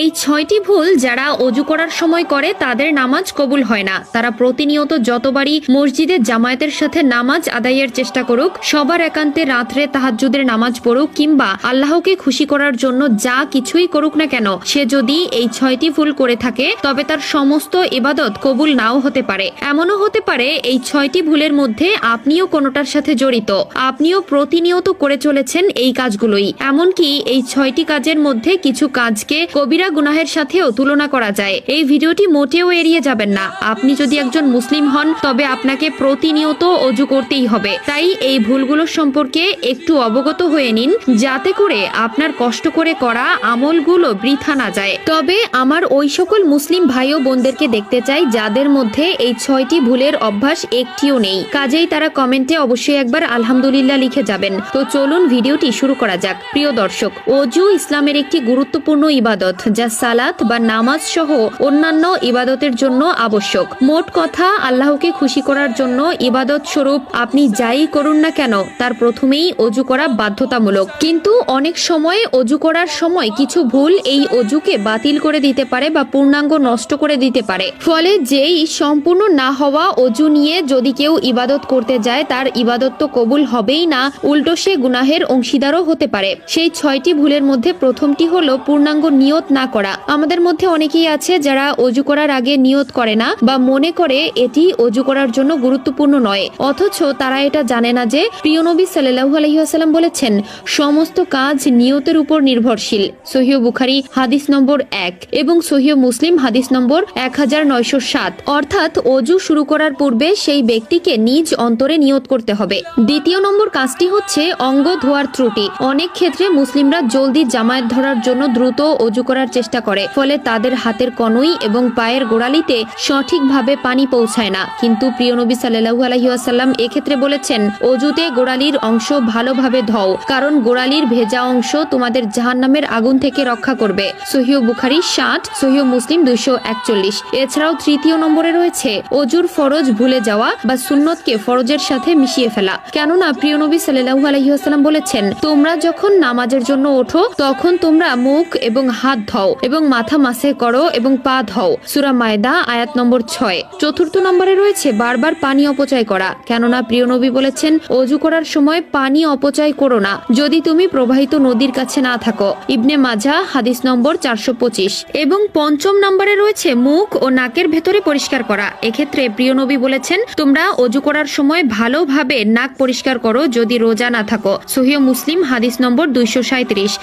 এই ছয়টি ভুল যারা অজু করার সময় করে, তাদের নামাজ কবুল হয় না। তারা প্রতিনিয়ত যতবারই মসজিদে জামায়াতের সাথে নামাজ আদায়ের চেষ্টা করুক, সবার একান্তে রাত্রে তাহাজ্জুদের নামাজ পড়ুক কিংবা আল্লাহকে খুশি করার জন্য যা কিছুই করুক না কেন, সে যদি এই ছয়টি ভুল করে থাকে, তবে তার সমস্ত ইবাদত কবুল নাও হতে পারে। এমনও হতে পারে, এই ছয়টি ভুলের মধ্যে আপনিও কোনোটার সাথে জড়িত। আপনিও প্রতিনিয়ত করে চলেছেন এই কাজগুলোই। এমনকি এই ছয়টি কাজের মধ্যে কিছু কাজকে কবিরা গুনাহের সাথেও তুলনা করা যায়। এই ভিডিওটি মোটেও এড়িয়ে যাবেন না। আপনি যদি একজন মুসলিম হন, তবে আপনাকে প্রতিনিয়ত অজু করতেই হবে। তাই এই ভুলগুলো সম্পর্কে একটু অবগত হয়ে নিন, যাতে করে আপনার কষ্ট করে করা আমলগুলো বৃথা না যায়। তবে আমার ওই সকল মুসলিম ভাই ও বোনদেরকে দেখতে চাই, যাদের মধ্যে এই ছয়টি ভুলের অভ্যাস একটিও নেই। কাজেই তারা কমেন্টে অবশ্যই একবার আলহামদুলিল্লাহ লিখে যাবেন। তো চলুন ভিডিওটি শুরু করা যাক। প্রিয় দর্শক, অজু ইসলামের একটি গুরুত্বপূর্ণ ইবাদত যা সালাত বা নামাজ সহ অন্যান্য ইবাদতের জন্য আবশ্যক। মোট কথা, আল্লাহকে খুশি করার জন্য ইবাদত স্বরূপ আপনি যাই করুন না কেন, তার প্রথমেই অজু করা বাধ্যতামূলক। কিন্তু অনেক সময় অজু করার সময় কিছু ভুল এই অজুকে বাতিল করে দিতে পারে বা পূর্ণাঙ্গ নষ্ট করে দিতে পারে। ফলে যেই সম্পূর্ণ না হওয়া অজু নিয়ে যদি কেউ ইবাদত করতে যায়, তার ইবাদত তো কবুল হবেই না, উল্টো সে গুনাহের অংশীদারও হতে পারে। সেই ছয়টি ভুলের মধ্যে প্রথমটি হলো পূর্ণাঙ্গ নিয়ত না করা। আমাদের মধ্যে অনেকেই আছে যারা অজু করার আগে নিয়ত করে না বা মনে করে এটি অজু করার জন্য গুরুত্বপূর্ণ নয়। অথচ তারা এটা জানে না যে প্রিয় নবী সাল্লাহু আলহিহাসাল্লাম বলেছেন, সমস্ত কাজ নিয়তের উপর নির্ভরশীল। সহিহ বুখারি হাদিস নম্বর এক এবং সহিহ মুসলিম হাদিস নম্বর এক হাজার নয়শো সাত। অর্থাৎ অজু শুরু করার পূর্বে সেই ব্যক্তিকে নিজ অন্তরে নিয়ত করতে হবে। দ্বিতীয় নম্বর কাজটি হচ্ছে অঙ্গ ধোয়ার ত্রুটি। অনেক ক্ষেত্রে মুসলিমরা জলদি জামায়াত ধরার জন্য দ্রুত অজু করার চেষ্টা করে, ফলে তাদের হাতের কনুই এবং পায়ের গোড়ালিতে সঠিকভাবে পানি পৌঁছায় না। কিন্তু প্রিয় নবী সাল্লাহু আলহিউসাল্লাম এক্ষেত্রে বলেছেন, অজুতে গোড়ালির অংশ ভালোভাবে ধও, কারণ গোড়ালির ভেজা অংশ তোমাদের জাহান্নামের আগুন থেকে রক্ষা করবে। সহিহ বুখারি ষাট সহিহ মুসলিম দুইশো একচল্লিশ। এছাড়াও তৃতীয় নম্বরে রয়েছে, অজুর ফরজ ভুলে যাওয়া বা সুন্নতকে ফরজের সাথে মিশিয়ে ফেলা। কেননা প্রিয় নবী সাল্লাহু আলহিহাস্লাম বলেছেন, তোমরা যখন নামাজের জন্য ওঠো, তখন তোমরা মুখ এবং হাত ধও এবং মাথা মাসে করো এবং পা ধও। সুরা মায়দা, আয়াত নম্বর ছয়। চতুর্থ নম্বরে রয়েছে বারবার পানি অপচয় করা। কেননা প্রিয় নবী বলেছেন, অজু করার সময় পানি অপচয় করো না। যদি তুমি প্রবাহিত নদীর কাছে না থাকো। ইবনে মাজা, হাদিস নম্বর চারশো পঁচিশ। এবং পঞ্চম নম্বরে রয়েছে মুখ ও নাকের ভেতরে পরিষ্কার করা। এক্ষেত্রে প্রিয় নবী বলেছেন, তোমরা অজু করার সময় ভালোভাবে নাক পরিষ্কার করো যদি রোজা না থাকো। সহিহ মুসলিম, হাদিস নম্বর দুইশো সাঁত্রিশ